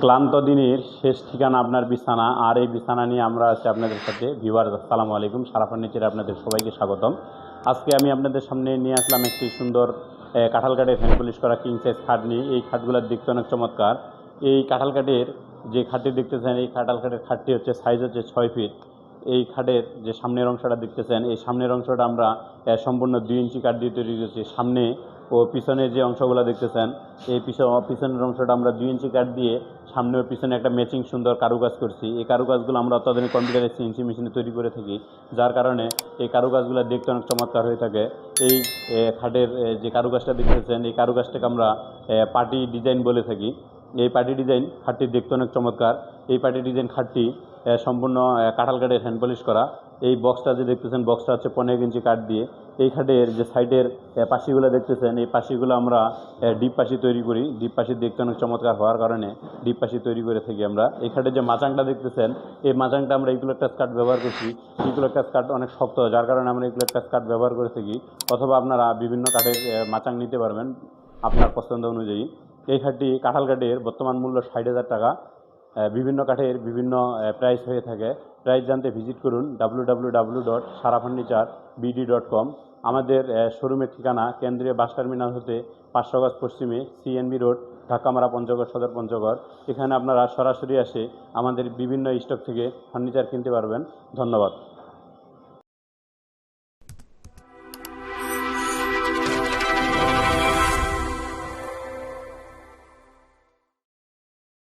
ক্লান্ত দিনের শেষ ঠিকানা আপনার বিছানা, আর এই বিছানা নিয়ে আমরা আছি আপনাদের সাথে। ভিউয়ার আসসালামু আলাইকুম। সারা ফার্নিচারে আপনাদের সবাইকে স্বাগতম। আজকে আমি আপনাদের সামনে নিয়ে আসলাম একটি সুন্দর কাঁঠাল কাঠের ফ্যান পলিশ করা কিং সাইজ খাট নিয়ে। এই খাটগুলোর দেখতে অনেক চমৎকার। এই কাঁঠাল কাঠের যে খাটটি দেখতেছেন, এই কাঁঠাল কাঠের খাটটি হচ্ছে সাইজ হচ্ছে ছয় ফিট এই খাটের যে সামনের অংশটা দেখতেছেন, এই সামনের অংশটা আমরা সম্পূর্ণ দুই ইঞ্চি কাঠ দিয়ে তৈরি করেছি। সামনে ও পিছনের যে অংশগুলো দেখতেছেন, এই পিছন পিছনের অংশটা আমরা দুই ইঞ্চি কাঠ দিয়ে সামনে ও পিছনে একটা ম্যাচিং সুন্দর কারুকাজ করছি। এই কারুকাজগুলো আমরা অত্যাধুনিক কম্পিউটারে সিএনসি মেশিনে তৈরি করে থাকি, যার কারণে এই কারুকাজগুলো দেখতে অনেক চমৎকার হয়ে থাকে। এই খাটের যে কারুকাজটা দেখতেছেন, এই কারুকাজটাকে আমরা পার্টি ডিজাইন বলে থাকি। এই পার্টি ডিজাইন খাটটি দেখতে অনেক চমৎকার। এই পার্টি ডিজাইন খাটটি সম্পূর্ণ কাঁঠাল কাঠের হ্যান্ড পলিশ করা। এই বক্সটা যে দেখতেছেন বক্সটা হচ্ছে পনেরো ইঞ্চি কাঠ দিয়ে। এই খাটের যে সাইডের পাশিগুলো দেখতেছেন, এই পাশিগুলো আমরা ডিপ পাশি তৈরি করি। ডিপ পাশি দেখতে অনেক চমৎকার হওয়ার কারণে ডিপ পাশি তৈরি করে থাকি আমরা। এই খাটের যে মাচাংটা দেখতেছেন, এই মাচাংটা আমরা ইকুলেক্টাস কাঠ ব্যবহার করছি। ইকুলেক্টাস কাঠ অনেক শক্ত, যার কারণে আমরা ইকুলেক্টাস কাঠ ব্যবহার করে থাকি। অথবা আপনারা বিভিন্ন কাঠের মাচাং নিতে পারবেন আপনার পছন্দ অনুযায়ী। এই খাটটি কাঁঠাল কাঠের বর্তমান মূল্য ষাট হাজার টাকা। বিভিন্ন কাঠের বিভিন্ন প্রাইস হয়ে থাকে। প্রাইস জানতে ভিজিট করুন W dot Sara furniture BD dot com আমাদের শোরুমের ঠিকানা কেন্দ্রীয় বাস টার্মিনাল হতে পাঁচশো গজ পশ্চিমে সিএনবি রোড ঢাকামারা পঞ্চগড়, সদর পঞ্চগড়। এখানে আপনারা সরাসরি এসে আমাদের বিভিন্ন স্টক থেকে ফার্নিচার কিনতে পারবেন। ধন্যবাদ।